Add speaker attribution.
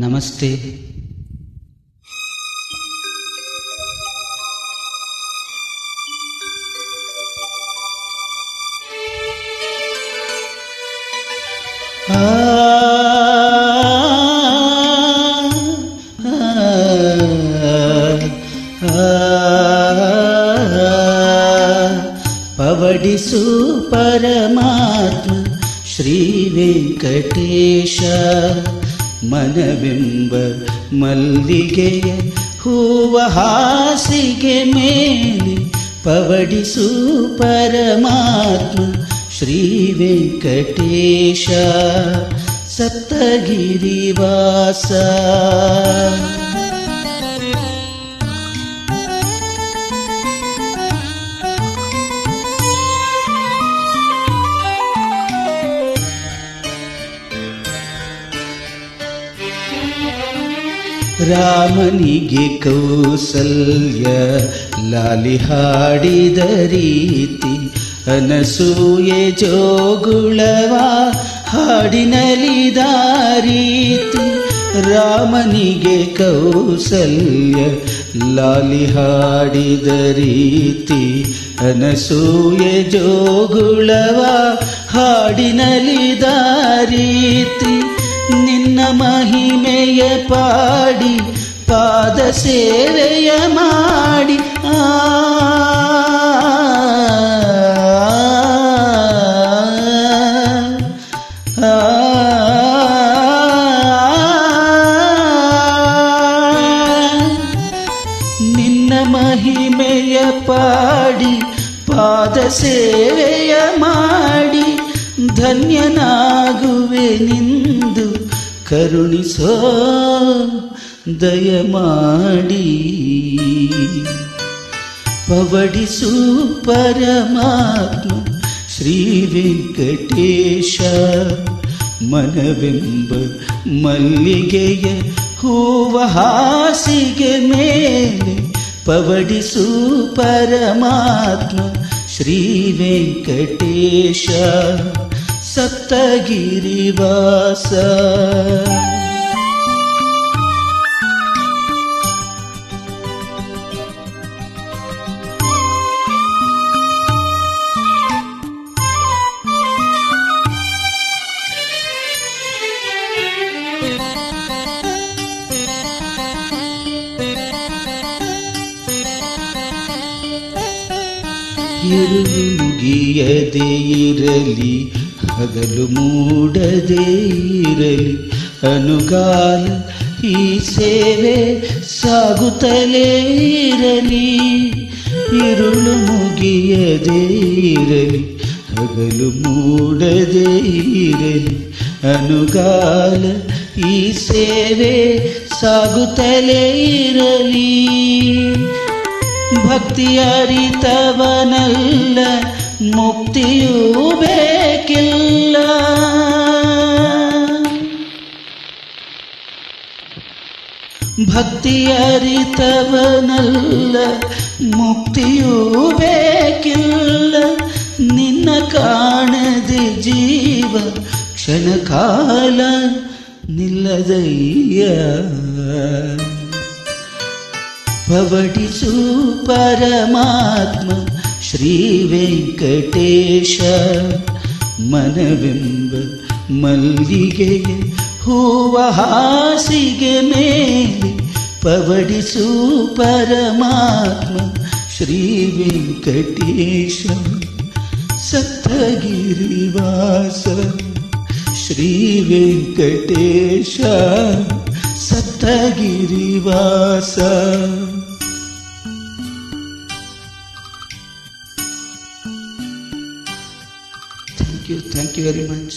Speaker 1: नमस्ते। पवडिसु परमात्म श्रीवेङ्कटेश ಮನವೆಂಬ ಮಲ್ಲಿಗೆಯ ಹೂವ ಹಾಸಿಗೆ ಮೇಲೆ ಪವಡಿಸು ಪರಮಾತ್ಮ ಶ್ರೀ ವೆಂಕಟೇಶ ಸಪ್ತಗಿರಿವಾಸ. ರಾಮನಿಗೆ ಕೌಸಲ್ಯ ಲಾಲಿ ಹಾಡಿದ ರೀತಿ ಅನಸೂಯೆ ಜೋಗುಳವ ಹಾಡಿನಲಿದ ರೀತಿ ರಾಮನಿಗೆ ಕೌಸಲ್ಯ ಲಾಲಿ ಹಾಡಿದ ರೀತಿ ಅನಸೂಯೆ ಜೋಗುಳವ ಹಾಡಿನಲಿದ ರೀತಿ ನಿನ್ನ ಮಹಿಮೆಯ ಪಾಡಿ ಪಾದ ಸೇವೆಯ ಮಾಡಿ ಆ ನಿನ್ನ ಮಹಿಮೆಯ ಪಾಡಿ ಪಾದ ಸೇವೆಯ ಮಾಡಿ ಧನ್ಯನಾಗುವೆ ನಿಂದು. ಕರುಣಿಸೋ ದಯ ಮಾಡಿ ಪವಡಿಸು ಪರಮಾತ್ಮ ಶ್ರೀ ವೆಂಕಟೇಶ. ಮನವೆಂಬ ಮಲ್ಲಿಗೆಯ ಹೂವ ಹಾಸಿಗೆ ಮೇಲೆ ಪವಡಿಸು ಪರಮಾತ್ಮ ಶ್ರೀ சப்தகிரிவாச இருமுகியதே இரலி ಹಗಲು ಮೂಡದೇ ಇರಲಿ ಅನುಗಾಲ ಈ ಸೇವೆ ಸಾಗುತ್ತಲೇ ಇರಲಿ ಇರುಳು ಮುಗಿಯದೇ ಇರಲಿ ಹಗಲು ಮೂಡದೇ ಇರಲಿ ಅನುಗಾಲ ಈ ಸೇವೆ ಸಾಗುತ್ತಲೇ ಇರಲಿ ಭಕ್ತಿ ಅರಿತವನಲ್ಲ ಮುಕ್ತಿಯೂ ಬೇಕಿಲ್ಲ ಭಕ್ತಿ ಅರಿತವನಲ್ಲ ಮುಕ್ತಿಯೂ ಬೇಕಿಲ್ಲ. ನಿನ್ನ ಕಾಣದೆ ಜೀವ ಕ್ಷಣಕಾಲ ನಿಲ್ಲದಯ್ಯ. ಪವಡಿಸು ಪರಮಾತ್ಮ ಶ್ರೀ ವೆಂಕಟೇಶ. ಮನವೆಂಬ ಮಲ್ಲಿಗೆಯ ಹೂವ ಹಾಸಿಗೆ ಮೇಲೆ पवड़ी सुपरमात्म Shri Venkatesh Saptagirivas Shri Venkatesh Saptagirivas. Thank you thank you very much